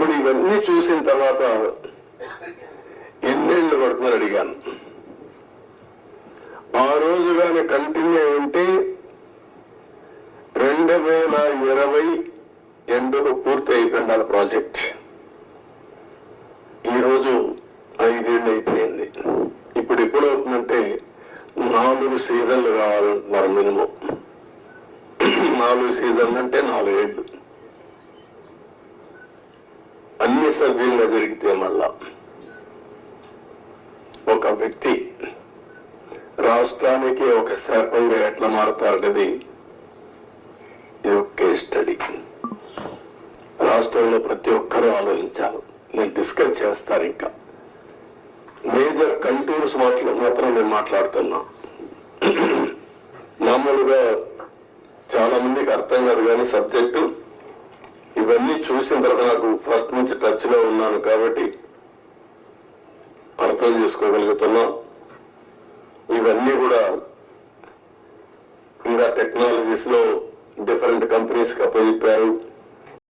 ఇప్పుడు ఇవన్నీ చూసిన తర్వాత ఎన్నేళ్ళు పడుతుందని అడిగాను. ఆ రోజు కానీ కంటిన్యూ ఉంటే రెండు వేల ఇరవై ఎండుకు పూర్తి అయిపోయింది ఆ ప్రాజెక్ట్. ఈరోజు ఐదేళ్ళు అయిపోయింది. ఇప్పుడు ఎప్పుడు అవుతుందంటే నాలుగు సీజన్లు కావాలంటున్నారు మినిమం. నాలుగు సీజన్లు అంటే నాలుగేళ్ళు. అన్ని దొరికితే జరిగితే మళ్ళా ఒక వ్యక్తి రాష్ట్రానికి ఒక శాపంగా ఎట్లా మారుతారనేది ఇది ఒక కేస్ స్టడీ రాష్ట్రంలో ప్రతి ఒక్కరూ ఆలోచించాలి. నేను డిస్కస్ చేస్తాను ఇంకా. మేజర్ కంటూర్స్ మాట్లా మాత్రం నేను మాట్లాడుతున్నా. మామూలుగా చాలా మందికి అర్థం కాదు కానీ సబ్జెక్టు ఇవన్నీ చూసిన తర్వాత నాకు ఫస్ట్ నుంచి టచ్లో ఉన్నాను కాబట్టి అర్థం చేసుకోగలుగుతున్నాం. ఇవన్నీ కూడా ఇంకా టెక్నాలజీస్లో డిఫరెంట్ కంపెనీస్కి అప్పచెప్పారు.